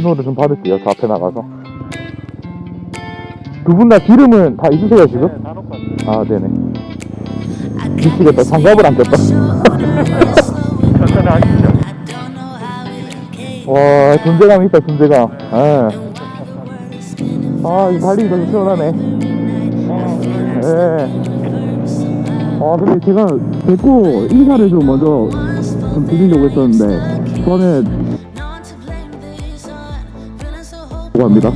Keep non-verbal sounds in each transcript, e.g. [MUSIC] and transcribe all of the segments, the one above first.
신호를 좀 받을게요. 저 앞에 나가서. 두 분 다 기름은 다 있으세요, 지금? 네, 다 놓고 왔어요. 아, 네네. 미치겠다. 장갑을 안 꼈다. 천천히 하시죠. 와, 존재감 있다, 존재감. 예. 아, 이 달리기가 좀 시원하네. 예. 아, 근데 제가 뵙고 인사를 좀 먼저 좀 드리려고 했었는데, 저 는 고합니다.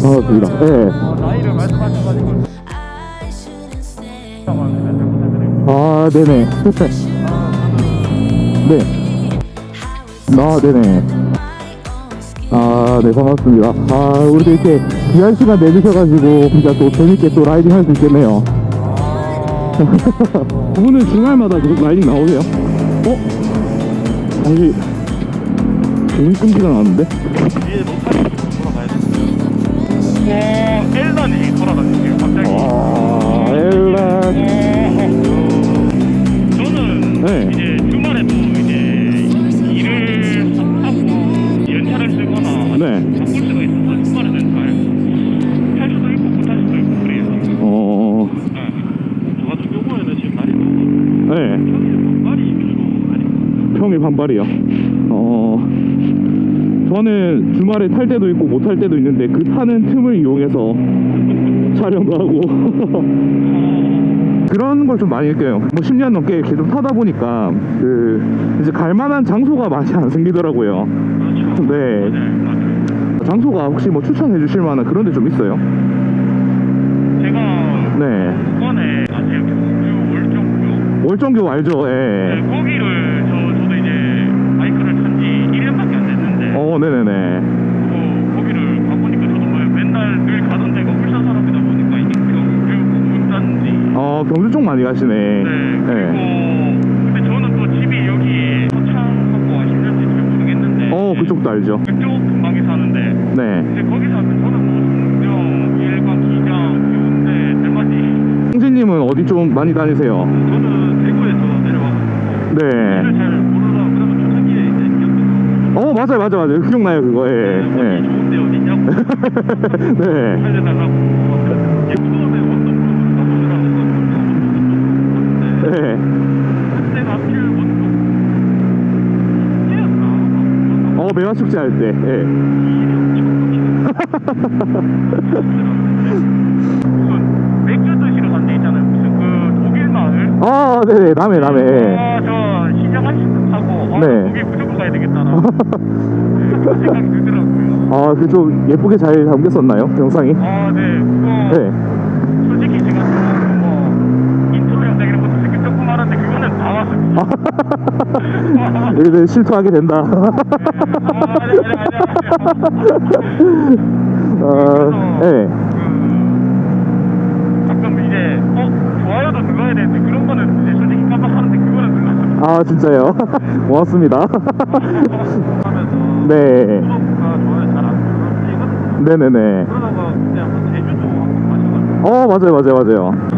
반갑습니다. 예. 어, 나이를 말씀하셔가지고 감사합니다. [LAUGHS] 아, 네네. [LAUGHS] 네. 아, 네네. 아, 네, 반갑습니다. 아, 우리도 이렇게 귀한 시간 내주셔가지고, 진짜 또 재밌게 또 라이딩 할 수 있겠네요. [LAUGHS] 두 분은 주말마다 계속 라이딩 나오세요? 어? 당시, 좋은 끈기가 나왔는데? 뒤에 노타리 돌아가야 돼. 어, 엘런이 돌아가지고 갑자기. 아, 엘라. 저는 네. 이제 주말에도 이제 일을 하고 연차를 쓰거나 네. 바꿀 수가 있어서 주말에는 잘탈 수도 있고 못탈 수도 있고 그래요. 어, 네. 저 같은 경우에는 지금 날이 더워. 네. 평일에 말이 주로 많이 평일 반발이요. 어, 저는 주말에 탈 때도 있고 못 탈 때도 있는데 그 타는 틈을 이용해서 촬영도 하고 [LAUGHS] 그런 걸 좀 많이 느껴요. 뭐 10년 넘게 계속 타다 보니까 그 이제 갈 만한 장소가 많이 안 생기더라고요. 네. 장소가 혹시 뭐 추천해 주실 만한 그런 데 좀 있어요? 제가 네. 이번에? 경주 월정교 월정교 알죠? 네, 예. 거기를 저 저도 이제 바이크를 탄 지 1년밖에 안 됐는데 어, 네네네. 어, 거기를 가보니까 저도 뭐 맨날 늘 가던 데가 울산 사람이다 보니까 이게 경주 군단지 어, 경주 쪽 많이 가시네. 네 그리고 근데 저는 또 집이 여기 서창하고 아시는지 잘 모르겠는데 어, 그쪽도 알죠. 그쪽 근방에 사는데 네. 근데 거기 사면 저는 뭐 송정, 일광, 기장, 해운대, 대마지 홍진님은 어디 좀 많이 다니세요? 저는 대구에서 내려와가지고 네. 길을 잘 그러면 어 맞아요 맞아요 맞아요 기억나요 그거 예. 어디 예. 좋은데 어디냐고 [LAUGHS] 네. 네. 원동 숙제였나? 어 매화 축제 할 때. 예. 무슨 맥주 드시러 간 데 있잖아요 무슨 그 독일 마을 아 네네 남해 남해. 예. 아 저 신장 한식 타고 아 네. 무조 건 가야 되겠다 그 생각이 들더라고요 아 그 좀 예쁘게 잘 담겼었나요 영상이? 아네 그거 네. 솔직히 제가 뭐 인트로 영상 이런 것도 되게 조금 하는데 그거는 다 왔습니다. 아, 이제 실토하게 된다. 아니 아니 아니. 어, 예. 그 가끔 이제 어 좋아요도 눌러야 되는데 그런 거는 이제 솔직히 깜빡하는데 그거는 눌렀어요. 아 진짜요? [LAUGHS] 고맙습니다. [LAUGHS] 네. 네네네. 어 맞아요 맞아요 맞아요. 한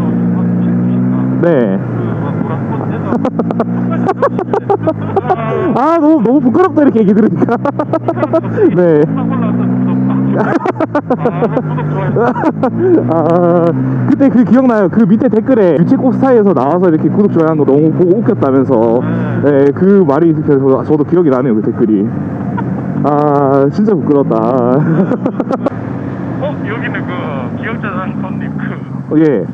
7분인가 네. [LAUGHS] 아 너무 너무 부끄럽다 이렇게 얘기 들으니까. 네. 아 좋아요. 아 그때 그 기억나요? 그 밑에 댓글에 유채꽃 스타에서 나와서 이렇게 구독 좋아요 한 거 너무 보고 웃겼다면서. 네, 그 말이 그래서 저도 기억이 나네요 그 댓글이. 아 진짜 부끄럽다. 어 여기는 그 기억자산 손님 그 예.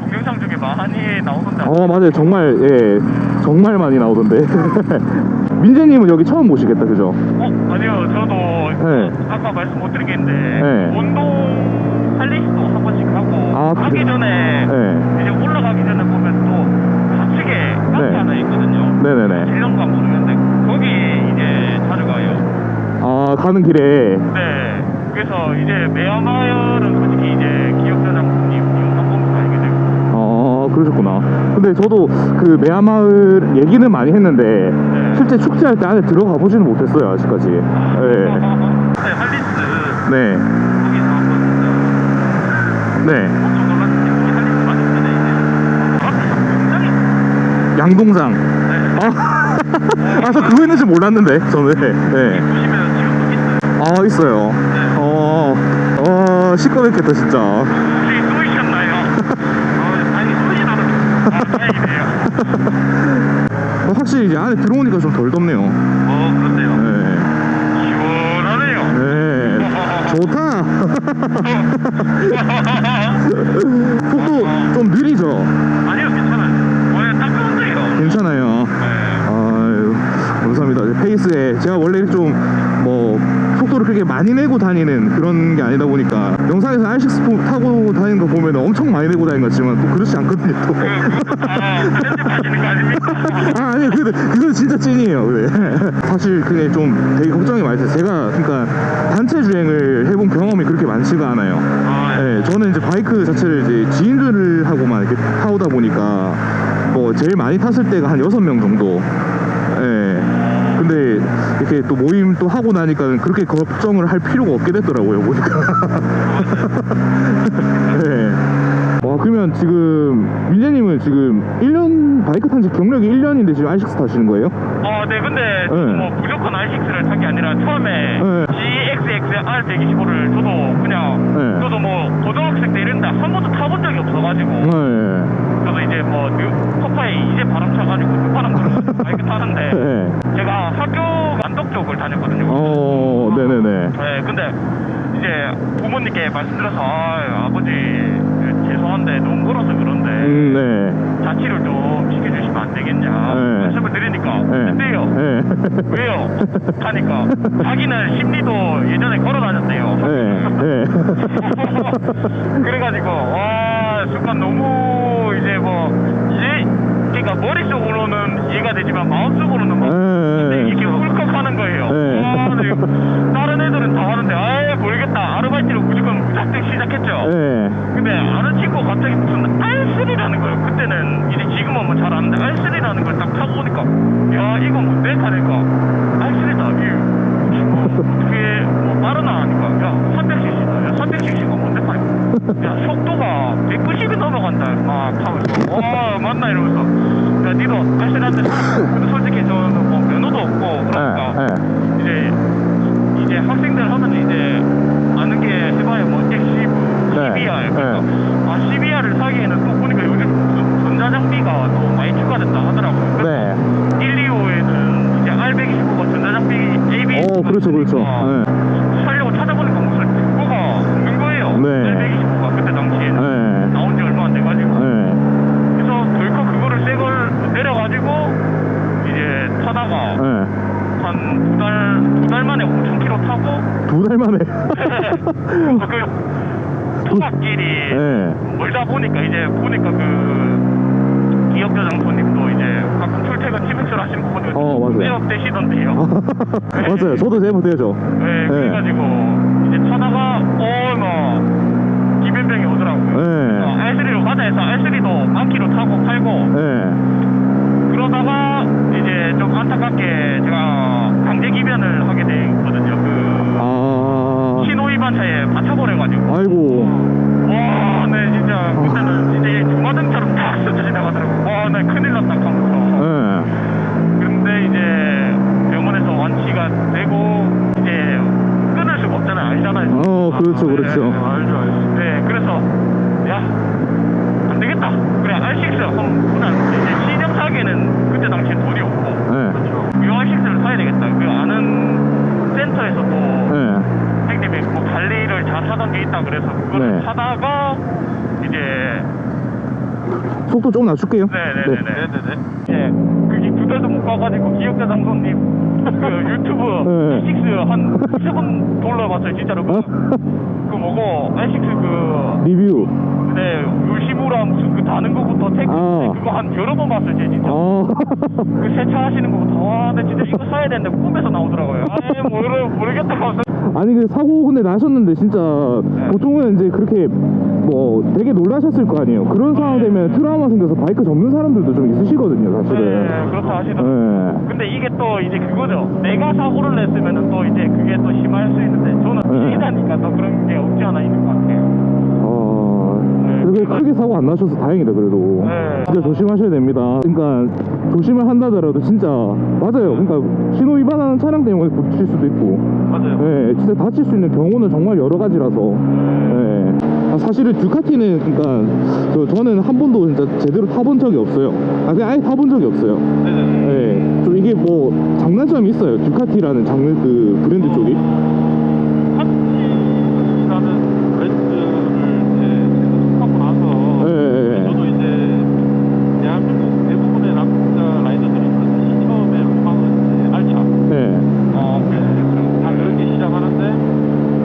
동영상 중에 많이 나오던데. 어 맞아요. 정말 예. 정말 많이 나오던데 [LAUGHS] 민재님은 여기 처음 보시겠다 그죠? 어 아니요 저도 네. 아까 말씀 못 드리겠는데 네. 운동 할리스도 한 번씩 하고 아, 하기 그래요? 전에 네. 이제 올라가기 전에 보면 또 좌측에 카페 네. 하나 있거든요 네네네 길런가 모르겠는데 거기 이제 자주 가요 아 가는 길에 네 그래서 이제 매화마을은 솔직히 이제 기억자장님 영상 보면서 알게 되고 어 그러셨구나 근데 저도 그 매화마을 얘기는 많이 했는데 네. 실제 축제할 때 안에 들어가 보지는 못했어요 아직까지 네. 네, 할리스 네. 거기서 한번 진짜 네. 엄청 놀랐는데 할리스 이제 굉장히 양동장 네. 아, [LAUGHS] 아, 저 그거 있는지 몰랐는데 저는. 네. 보시면 지금도 있어요. 아 있어요. 어, 어 시끄럽겠다 진짜. 혹시 쏘이셨나요? 어, 아니 쏘이진 않았어요. 아, 다행이네요. [LAUGHS] 어, 확실히 이제 안에 들어오니까 좀 덜 덥네요. 어, 그렇네요. 네. 시원하네요. 네. 좋다. 속도 좀 느리죠. 아니요, 괜찮아요. 원래 딱 좋은데요. 괜찮아요. 네. 아유, 감사합니다. 페이스에 제가 원래 좀 뭐 속도를 그렇게 많이 내고 다니는 그런 게 아니다 보니까 영상에서 R6 포- 타고 다니는 거 보면 엄청 많이 내고 다니는 것 같지만 또 그렇지 않거든요. 또. 그, 거 아닙니까? 아, 아니, 그, 그건 진짜 찐이에요. 그래. 사실 그게 좀 되게 걱정이 많이 돼요. 제가 그러니까 단체 주행을 해본 경험이 그렇게 많지가 않아요. 아, 네, 저는 이제 바이크 자체를 이제 지인들하고만 이렇게 타오다 보니까 뭐 제일 많이 탔을 때가 한 여섯 명 정도. 예. 근데 이렇게 또 모임 또 하고 나니까 그렇게 걱정을 할 필요가 없게 됐더라고요, 보니까. [LAUGHS] 네. 와, 그러면 지금 민재님은 지금 1년 바이크 탄 지 경력이 1년인데 지금 R6 타시는 거예요? 어, 네, 근데 네. 뭐 무조건 R6를 탄 게 아니라 처음에 네. GXXR 125를 저도 그냥 네. 저도 뭐 고등학생 때 이랬는데 한 번도 타본 적이 없어가지고 네. 저도 이제 뭐 뉴- 터파에 이제 바람 차가지고 뉴 바이크 타는데 네. 제가 학교 안덕 쪽을 다녔거든요. 어, 네네네. 네, 근데 이제 부모님께 말씀드려서 아, 아버지 그 죄송한데 너무 멀어서 그런데 음, 네. 자취를 좀 시켜주시면 안 되겠냐 네. 말씀을 드리니까 네. 안 돼요. 네. [LAUGHS] 왜요? 하니까 자기는 심리도 예전에 걸어 다녔대요. 네. 네. [LAUGHS] 그래가지고 와 순간 너무 이제 뭐 이해 그러니까 머릿속으로는 이해가 되지만 마음속으로는 막 네. 이렇게 울컥하는 거예요. 네. 와, 근데 다른 애들은 다 하는데 아예 모르겠다 아르바이트로 무조건 무작정 시작했죠. 네. 근데 아는 친구 가 갑자기 무슨 R3라는 걸 그때는 이제 지금은 뭐 잘 아는데 R3라는 걸 딱 타고 오니까 야 이거 뭔데 하니까 R3다 이 뭐, 어떻게 뭐 빠르나 하니까 야 300cc다 야 300cc가 뭔데 하니까 야 속도가 190이 넘어간다 막 하면서 와 맞나 이러면서 야 니도 R3한테 근데 솔직히 저는 뭐 면허도 없고 그러니까 네. 네. 이제 이제 학생들 하면 이제 아는 게 해봐야 뭐 엑시브, 네. CBR. 그러니까 네. 아 CBR을 사기에는 또 보니까 요즘 전- 전자장비가 또 많이 추가됐다 하더라고요. 네. 1, 2호에는 이제 R125가 전자장비 ABS. 어, 그렇죠, 그렇죠. 네. 살려고 찾아보니까 무슨 그거가 없는 거예요. 네. R125가 그때 당시에는 네. 나온 지 얼마 안 돼가지고. 네. 그래서 덜컥 그거를 새걸 내려가지고 이제 타다가 네. 한 두 달, 두 달 만에 5,000km 타고 두달 만에. [LAUGHS] 그 통학길이 네. 멀다 보니까 이제 보니까 그 기업조장 손님도 이제 가끔 출퇴근 하시는 거 보니까 어, 맞아요. 매업되시던데요. [LAUGHS] 맞아요. 저도 제보 되죠. 네, 그래가지고 이제 타다가 어뭐 기변병이 오더라고요. 네. 어, R3로 가자 해서 R3도 만키로 타고 팔고 네. 그러다가 이제 좀 안타깝게 제가 강제 기변을 하게 됐거든요. 그 아. 신호 위반 차에 받쳐버려가지고. 아이고. 와, 네, 진짜, 그때는 진짜 이 주마등처럼 탁 스쳐 지나가더라고. 와, 나 큰일 났다 하면서. 네. 근데 이제 병원에서 완치가 되고, 이제 끊을 수가 없잖아요. 알잖아요. 어, 그렇죠, 네, 그렇죠. 네, 알죠, 알죠. 네, 그래서, 야, 안 되겠다. 그래, R6 한번, 이제 시정 사기에는 그때 당시에 돈이 없고. 네. 그렇죠. 이 R6를 사야 되겠다. 그 아는 센터에서 또, 네. 형님이 뭐 관리를 잘 하던 게 있다 그래서 그걸 네. 사다가 이제 속도 좀 낮출게요. 네네네네 이제 그게 두 달도 못 가가지고 기억자 장소님 그 유튜브 [LAUGHS] 네. R6 한 20번 돌려봤어요 진짜로 그, 그 뭐고 R6 그 리뷰. 네, 요시무라 무슨 그 다는 거부터 택 아. 그거 한 여러 번 봤어요 제 진짜 어. [LAUGHS] 그 세차 하시는 거부터 와 근데 진짜 이거 사야 되는데 꿈에서 나오더라고요 아이 모르, 모르겠다 아니 그 사고 근데 나셨는데 진짜 보통은 이제 그렇게 뭐 되게 놀라셨을 거 아니에요. 그런 상황 되면 트라우마 생겨서 바이크 접는 사람들도 좀 있으시거든요, 네 사실은. 그렇다 하시더라고요 네. 근데 이게 또 이제 그거죠. 내가 사고를 냈으면은 또 이제 그게 또 심할 수 있는데 저는 네. 피해자니까 또 그런 게 없지 않아 있는 것 같아요. 그게 크게 사고 안 나셔서 다행이다 그래도. 네. 진짜 조심하셔야 됩니다. 그러니까 조심을 한다더라도 진짜 맞아요. 그러니까 신호 위반하는 차량 때문에 부딪힐 수도 있고. 맞아요. 네, 진짜 다칠 수 있는 경우는 정말 여러 가지라서. 네. 아, 사실은 듀카티는 그러니까 저, 저는 한 번도 진짜 제대로 타본 적이 없어요. 아 그냥 아예 타본 적이 없어요. 네네. 네, 좀 이게 뭐 장단점이 있어요. 듀카티라는 장르 그 브랜드 쪽이 파티라는 브랜드를 이제 속하고 나서 네, 네, 네. 저도 이제 대한민국 대부분의 남자 라이더들이 그렇듯이 처음에 로망은 이제 알차. 네. 어, 네. 다 그렇게 시작하는데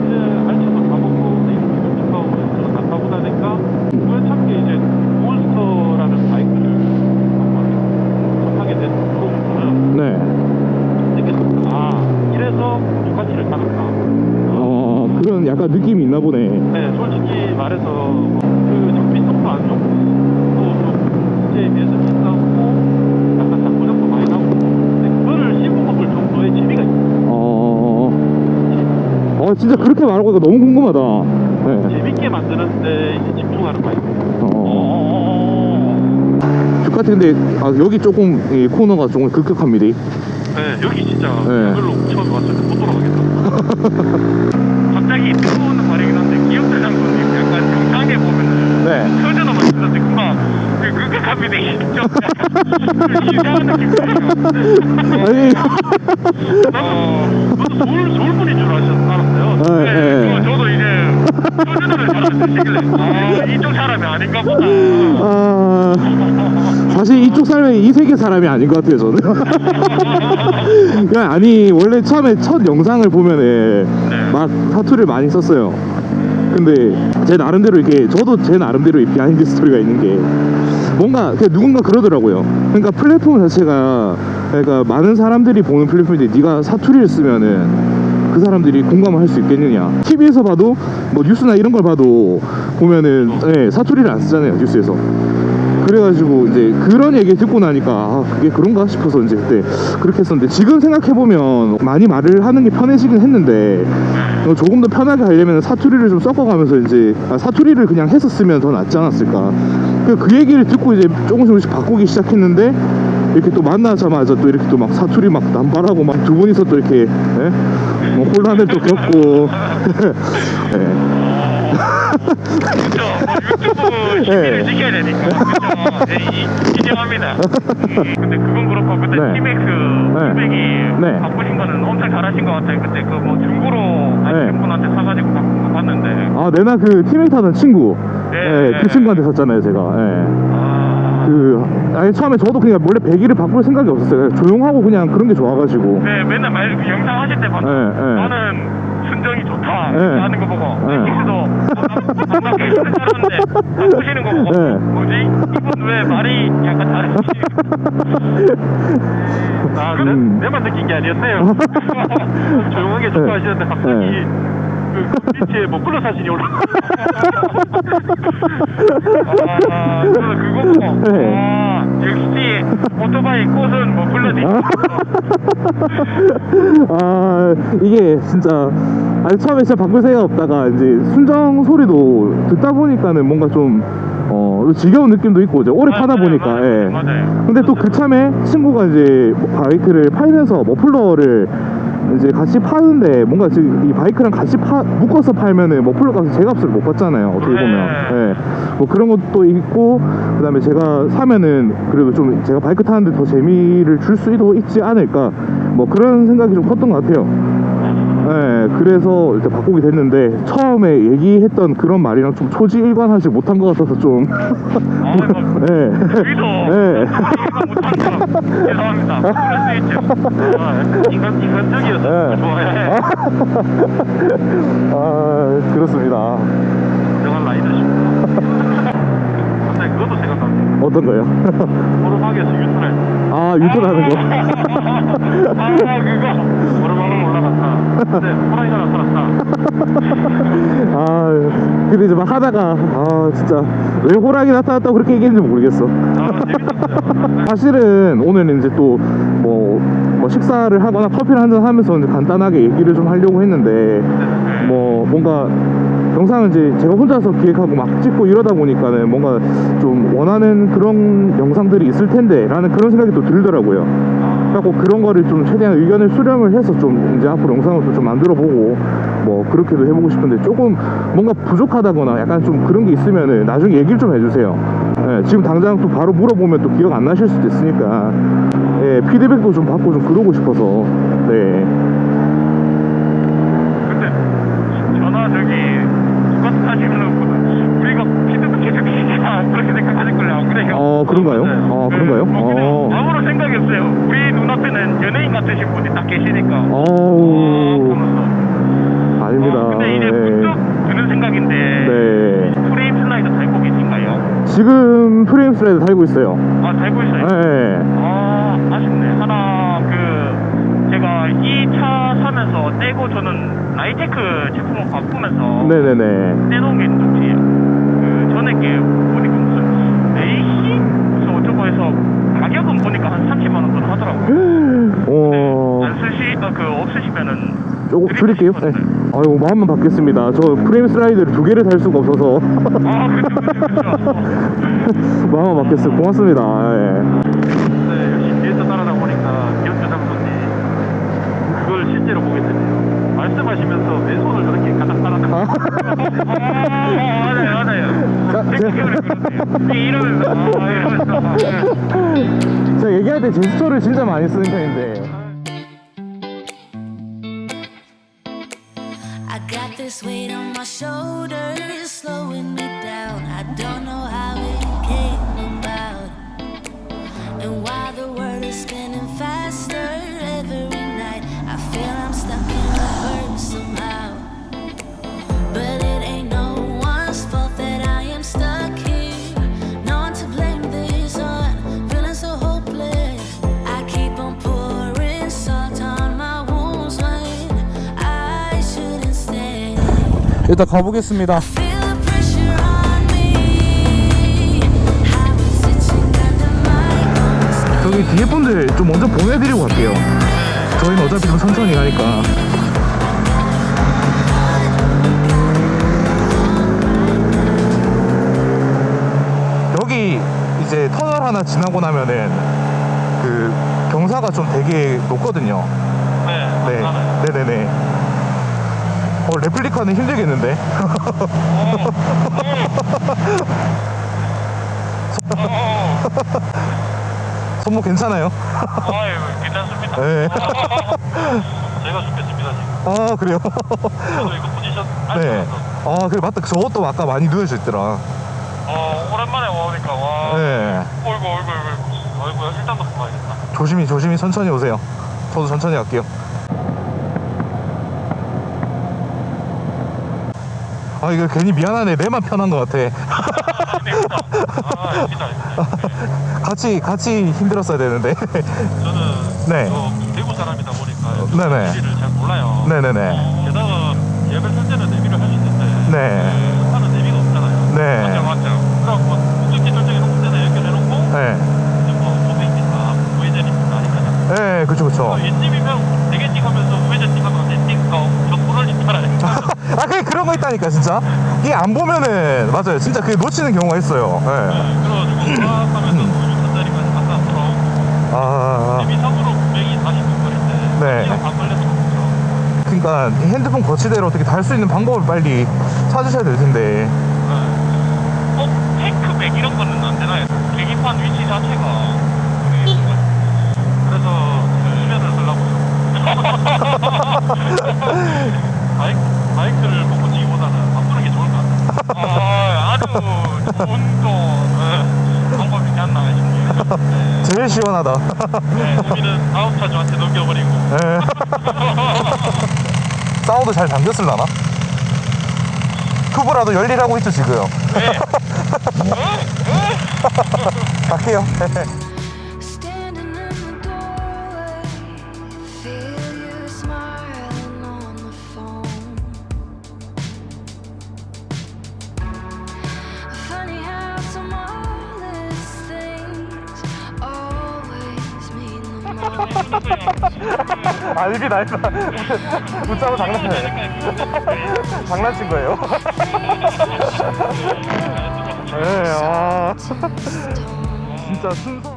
이제 알차도 가보고 이렇게 축하하고 그런 다 타고 나니까 우연찮게 이제 몬스터라는 바이크를 한번 접하게 된 프로그램을 네. 느꼈습니다. 아 이래서 두카티를 타는구나. 어, 그런 약간 느낌이 있나 보네. 네, 솔직히 말해서 그 장비성도 안 좋고 또좀 문제에 비해서 비싸고 약간 잔고장도 많이 나고 근데 그거를 씹어먹을 정도의 재미가 있어요. 어, 어, 진짜 그렇게 말하고 니까 너무 궁금하다. 네. 재밌게 만드는데 이제 집중하는 바이크. 어, 듀카티 근데 아, 여기 조금 이 코너가 조금 급격합니다. 네, 여기 진짜 네. 이걸로 처음 왔을 때못 돌아가겠다. 갑자기 들어오는 말이긴 한데 기억자 장군님 약간 영상에 보면은 네. 표준어만 쓰는데 금방 그 극극합니다. 좀 이상한 느낌 들어요. 아니, 어, 저도 서울, 서울 분인 줄 아셨- 알았어요. 네, 네. 저- 저도 이제 쓰시길래 아, 이쪽 사람이 아닌가 보다. 아, 사실 이쪽 사람이 이 세계 사람이 아닌 것 같아요, 저는. [LAUGHS] 그냥 아니, 원래 처음에 첫 영상을 보면은 네. 막 사투를 많이 썼어요. 근데 제 나름대로 이렇게 저도 제 나름대로 이 비하인드 스토리가 있는 게 뭔가 누군가 그러더라고요. 그러니까 플랫폼 자체가 그러니까 많은 사람들이 보는 플랫폼인데 네가 사투리를 쓰면은 그 사람들이 공감을 할 수 있겠느냐. TV에서 봐도 뭐 뉴스나 이런 걸 봐도 보면은 예, 사투리를 안 쓰잖아요 뉴스에서. 그래가지고 이제 그런 얘기 듣고 나니까 아 그게 그런가 싶어서 이제 그때 그렇게 했었는데 지금 생각해 보면 많이 말을 하는 게 편해지긴 했는데 어, 조금 더 편하게 하려면 사투리를 좀 섞어가면서 이제 아, 사투리를 그냥 했었으면 더 낫지 않았을까 그, 그 얘기를 듣고 이제 조금씩 조금씩 바꾸기 시작했는데 이렇게 또 만나자마자 또 이렇게 또 막 사투리 막 남발하고 막 두 분이서 또 이렇게 예? 뭐 혼란을 또 겪고 [LAUGHS] 예. 그렇죠. 뭐 유튜브 [LAUGHS] 시비를 네. 지켜야 되니까. 그렇죠. 네, 이- 인정합니다. 음, 근데 그건 그렇고 그때 네. 티맥스 네. 풀백이 네. 바꾸신 거는 엄청 잘하신 것 같아요. 그때 그 뭐 중고로 네. 하시는 분한테 사가지고 바꾼 거 봤는데. 아 내나 그 팀메이트 하던 친구 네. 예, 그 친구한테 샀잖아요 제가 예. 아, 그 아니 처음에 저도 그냥 원래 배기를 바꿀 생각이 없었어요. 조용하고 그냥 그런 게 좋아가지고. 네, 맨날 말, 영상 하실 때 봤는데 네, 네. 나는 순정이 좋다 네. 하는 거 보고 네. 엑기스도 반갑게 사람인데 바꾸시는 거 보고 네. 뭐지? 이분 왜 말이 약간 다르지? [LAUGHS] 아, 내, 음. 내만 느낀 게 아니었네요 [LAUGHS] 조용하게 네. 좋아하시는데 갑자기 네. 그 밑에 뭐 플러 사진이 올라 [LAUGHS] 아, 저는 네. 아, 역시 오토바이 꽃은 뭐 불러지 아 이게 진짜 아니 처음에 진짜 바꿀 생각 없다가 이제 순정 소리도 듣다 보니까는 뭔가 좀 어, 지겨운 느낌도 있고 이제 오래 타다 보니까 맞아요, 예. 맞아요. 근데 또 그 참에 친구가 이제 바이크를 팔면서 머플러를 이제 같이 파는데 뭔가 지금 이 바이크랑 같이 파, 묶어서 팔면은 머플러 값을 제 값을 못 받잖아요 어떻게 보면 네. 예. 뭐 그런 것도 있고 그 다음에 제가 사면은 그래도 좀 제가 바이크 타는데 더 재미를 줄 수도 있지 않을까 뭐 그런 생각이 좀 컸던 것 같아요 예, 그래서 일단 바꾸게 됐는데 처음에 얘기했던 그런 말이랑 좀 초지일관하지 못한 것 같아서 좀 아, 뭐, 예. 여기도 예. 못하는 거 죄송합니다. [LAUGHS] 그럴 수 있죠. 아, 인간 인간적이어서 예. 좋아해. [LAUGHS] 아 그렇습니다 정말 라이더십. 갑자기 그것도 생각나네. 어떤 거요? 오르막에서 유턴할. 아 유턴하는 거 [LAUGHS] 아 그거. 올라갔다. 근데 호랑이가 나타났다. [LAUGHS] 아 근데 이제 막 하다가 아 진짜 왜 호랑이 나타났다고 그렇게 얘기했는지 모르겠어 아 재밌었어요. [LAUGHS] 사실은 오늘 이제 또뭐 뭐 식사를 하거나 커피를 한 잔 하면서 이제 간단하게 얘기를 좀 하려고 했는데 뭐 뭔가 영상은 이제 제가 혼자서 기획하고 막 찍고 이러다 보니까는 뭔가 좀 원하는 그런 영상들이 있을 텐데 라는 그런 생각이 또 들더라고요. 그래갖고 그런 거를 좀 최대한 의견을 수렴을 해서 좀 이제 앞으로 영상을 좀 만들어 보고 뭐 그렇게도 해보고 싶은데 조금 뭔가 부족하다거나 약간 좀 그런 게 있으면은 나중에 얘기를 좀 해주세요. 예, 지금 당장 또 바로 물어보면 또 기억 안 나실 수도 있으니까 예, 피드백도 좀 받고 좀 그러고 싶어서 네. 근데 전화 저기 똑같은 하시는 분은 우리가 피드백 계속 진짜 그렇게 생각하실 걸요 안 그래요? 어, 그런가요? 네. 어, 네, 그런가요? 뭐 그냥 어. 아무런 생각이 없어요. 우리 눈앞에는 연예인 같으신 분이 딱 계시니까. 어우 보면서. 아닙니다. 어, 근데 이제 예. 문득 드는 생각인데 네. 프레임 슬라이더 달고 계신가요? 지금 프레임 슬라이드 달고 있어요. 아 달고 있어요. 네. 아 아쉽네. 하나 그 제가 이 차 사면서 떼고 저는 라이테크 제품을 바꾸면서 네네네. 떼놓은 게 있는데 혹시 그 전에 게 보니까 무슨 AC 무슨 어쩌고 해서 가격은 보니까 한 30만 원 정도 하더라고요. [GASPS] 어, 안 쓰시 어, 그 없으시면은 조금 드리고 줄일게요. 네. 아유, 마음만 받겠습니다. 저 프레임 슬라이드를 두 개를 달 수가 없어서 [LAUGHS] 아 그렇죠 그렇죠 그렇죠. 마음만 받겠어요. 고맙습니다. 예. 네, 역시 뒤에서 따라다 보니까 기억조 장소님 그걸 실제로 보게 되네요. 말씀하시면서 왼손을 그렇게 가닥 따라다. 아, 맞아요, 맞아요. 이러면서, 아, 이러면서. [LAUGHS] 제가 얘기할 때 제스처를 진짜 많이 쓰는 편인데. This weight on my shoulders, 일단 가보겠습니다. 저기 뒤에 분들 좀 먼저 보내드리고 갈게요. 저희는 어차피 좀 천천히 가니까. 여기 이제 터널 하나 지나고 나면은 그 경사가 좀 되게 높거든요. 네, 네. 네네네. 어, 레플리카는 힘들겠는데? 손목 괜찮아요? 아유, 괜찮습니다. 네. 제가 죽겠습니다, 지금. 아, 그래요? 저도 이거 포지션 안 네. 아, 그래, 맞다. 저것도 아까 많이 누워져 있더라. 어, 오랜만에 오니까, 와. 네. 어이구, 어이구, 어이구. 어이구, 일단 놓고 가야겠다. 조심히, 조심히 천천히 오세요. 저도 천천히 갈게요. 아, 이거 괜히 미안하네. 내만 편한 것 같아. 아. [LAUGHS] 같이, 같이 힘들었어야 되는데. 저는 네. 저 대구 사람이다 보니까 네네. 내비를 잘 몰라요. 네네네. 게다가 예배 설 때는 내비를 할 수 있는데 네. 그 차는 내비가 없잖아요. 네. 맞죠, 맞죠. 그래갖고 목적지 설정해 놓고 때는 연결해 놓고 네. 이제 뭐 하니까요. 네, 그쵸, 그쵸. 어, 옛집이면 되겠지 하면서 우회전 저 불을 있잖아요. [LAUGHS] 아, 그게 그런 거 있다니까, 진짜. 이게 안 보면은, 맞아요. 진짜 그게 놓치는 경우가 있어요. 네. 그래가지고 막 하면서 6천짜리까지 갔다 돌아오고 아, 내비상으로 분명히 40분 거리인데 네. 시간 반 걸렸었거든요. 그러니까 이 핸드폰 거치대로 어떻게 달 수 있는 방법을 빨리 찾으셔야 될 텐데. 어, 테이크백 이런 거는 안 되나요? 계기판 위치 자체가. 모르겠는 거예요. 그래서 수면을 하려고 바이크, 바이크를 못 고치기보다는 바꾸는 게 좋을 것 같아요. 아, 아주 좋은 또, 네, 방법이지 않나 싶네요. 네. 제일 시원하다. 네, 우리는 다음 차 저한테 넘겨버리고 네. [LAUGHS] 사우드 잘 잠겼을라나? 튜브라도 열일하고 있죠, 지금. [LAUGHS] 갈게요. [LAUGHS] most. 아닙니다 아닙니다 웃자고 장난 장난친 거예요? [LAUGHS] [LAUGHS] 네, 아. [LAUGHS] 진짜 순서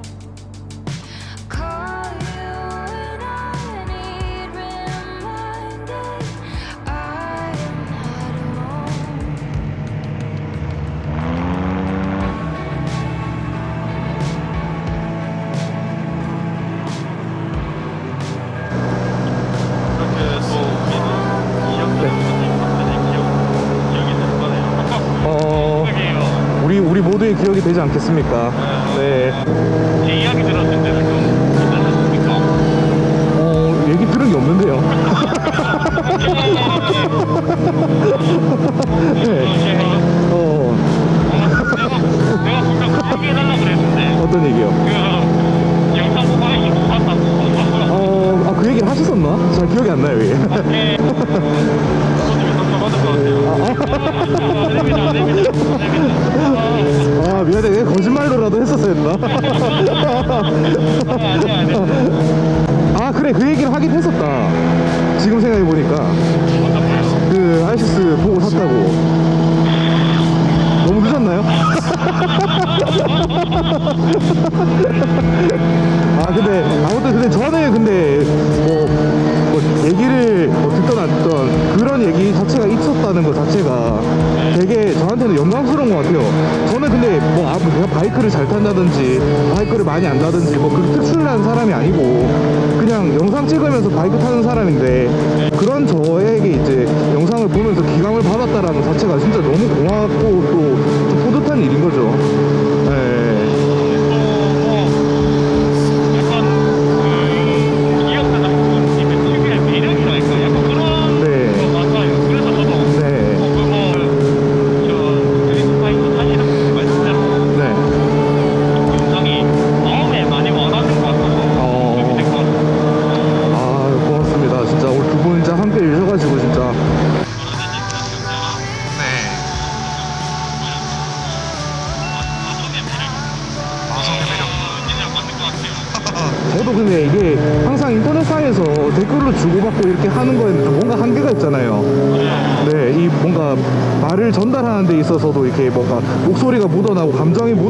기억이 되지 않겠습니까? 네. 제 이야기 들었을 때는 좀 괜찮았습니까? 어, 얘기 들은 게 없는데요 네. 어 내가, 내가 분명 그 얘기 해달라고 그랬는데, 어떤 얘기요 그, 영상 보관이 좀 봤다고. 어, 아, 그 얘기를 하셨었나? 잘 기억이 안 나요, 이게. 예. 선생님이 상처받은 것 같아요. 안 됩니다, 안 됩니다. 안 됩니다. 아, 미안해. 내가 거짓말로라도 했었어야 했나? 아니, 아니. 아, 그래. 그 얘기를 하긴 했었다. 지금 생각해보니까. 그, 샀다고. 너무 늦었나요? [LAUGHS] 아 근데 아무튼 근데 저는 근데 뭐, 뭐 얘기를 뭐 듣던 안 듣던 그런 얘기 자체가 있었다는 것 자체가 되게 저한테는 영광스러운 것 같아요. 저는 근데 뭐 아, 뭐 내가 바이크를 잘 탄다든지 바이크를 많이 안다든지 뭐 그런 특출난 사람이 아니고 그냥 영상 찍으면서 바이크 타는 사람인데 그런 저에게 이제 영상을 보면서 기감을 받았다라는 것 자체가 진짜 너무 고맙고 또좀 뿌듯한 일인 거죠.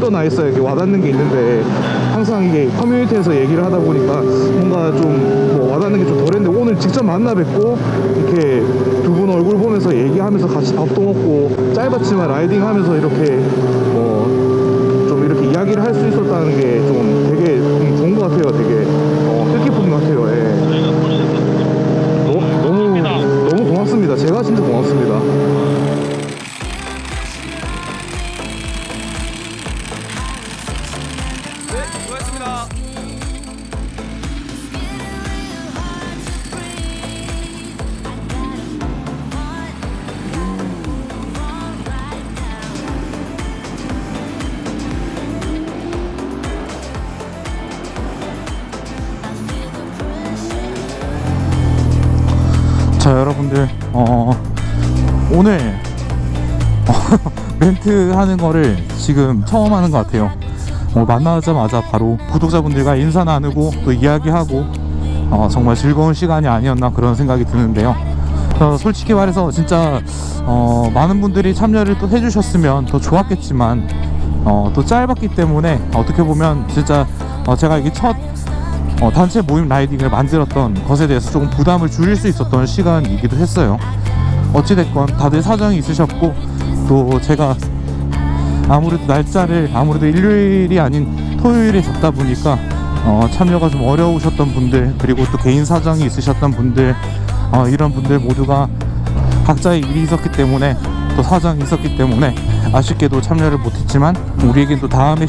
묻어나 있어야 이렇게 와닿는 게 있는데 항상 이게 커뮤니티에서 얘기를 하다 보니까 뭔가 좀 뭐 와닿는 게 좀 덜했는데 오늘 직접 만나 뵙고 이렇게 두 분 얼굴 보면서 얘기하면서 같이 밥도 먹고 짧았지만 라이딩 하면서 이렇게 뭐 좀 이렇게 이야기를 할 수 있었다는 게 좀 되게 좀 좋은 것 같아요. 되게 어, 뜻깊은 것 같아요. 예. 너, 너무 너무 고맙습니다. 제가 진짜 고맙습니다. 멘트 하는 거를 지금 처음 하는 것 같아요 어, 만나자마자 바로 구독자분들과 인사 나누고 또 이야기하고 어, 정말 즐거운 시간이 아니었나 그런 생각이 드는데요 어, 솔직히 말해서 진짜 어, 많은 분들이 참여를 또 해주셨으면 더 좋았겠지만 어, 또 짧았기 때문에 어떻게 보면 진짜 어, 제가 이게 첫 어, 단체 모임 라이딩을 만들었던 것에 대해서 조금 부담을 줄일 수 있었던 시간이기도 했어요. 어찌됐건 다들 사정이 있으셨고 또 제가 아무래도 날짜를 아무래도 일요일이 아닌 토요일에 잡다 보니까 어, 참여가 좀 어려우셨던 분들 그리고 또 개인 사정이 있으셨던 분들 어, 이런 분들 모두가 각자의 일이 있었기 때문에 또 사정이 있었기 때문에 아쉽게도 참여를 못했지만 우리에겐 또 다음에